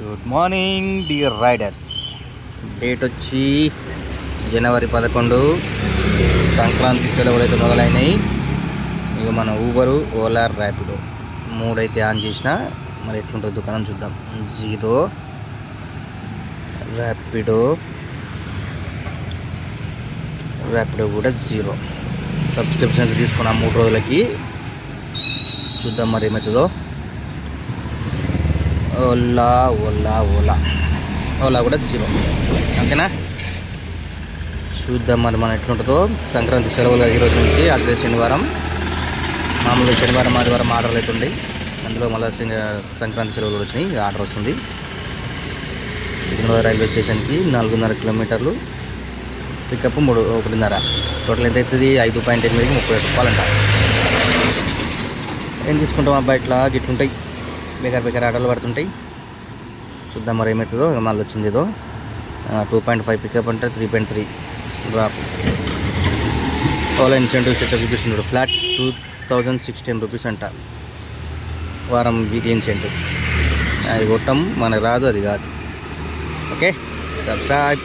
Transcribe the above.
Good morning dear riders date వచ్చి జనవరి పదకొండు. సంక్రాంతి సెలవులు అయితే మొదలైనాయి. ఇక మన ఊబరు ఓలా ర్యాపిడో మూడైతే ఆన్ చేసిన మరి ఎట్లుంటుంది దుకాణం చూద్దాం. జీరో ర్యాపిడో ర్యాపిడో కూడా జీరో సబ్స్క్రిప్షన్ తీసుకున్నాం మూడు రోజులకి. చూద్దాం మరి ఏమవుతుందో ఓలా ఓలా ఓలా. ఓలా కూడా జీరో. అంతేనా చూద్దాం మరి మన ఎట్లుంటుందో. సంక్రాంతి సెలవులు ఈ రోజు నుంచి అదే శనివారం. మామూలుగా శనివారం ఆదివారం ఆర్డర్లు అవుతుంది అందులో మళ్ళీ సంక్రాంతి సెలవులు వచ్చినాయి ఆర్డర్ వస్తుంది. సికింద్రాబాద్ రైల్వే స్టేషన్కి నాలుగున్నర కిలోమీటర్లు. పికప్ మూడు ఒకటిన్నర. టోటల్ ఎంత అవుతుంది? ఐదు పాయింట్ ఎనిమిదికి ముప్పై రూపాయలు అంట ఏం తీసుకుంటాం అబ్బాయి ఇట్లా? గిట్లుంటాయి. బేకార్ బేకార్ ఆటలు పడుతుంటాయి. చూద్దాం మరి ఏమవుతుందో మళ్ళీ వచ్చింది ఏదో. టూ పాయింట్ ఫైవ్ పికప్ అంటే three point three drop Ola incentives ఎట్లా చూపిస్తున్నాడు flat two thousand sixteen rupees అంట. వారం వీక్లీ ఇన్సెంటివ్ అది కొట్టం మనకు రాదు అది కాదు. Okay subscribe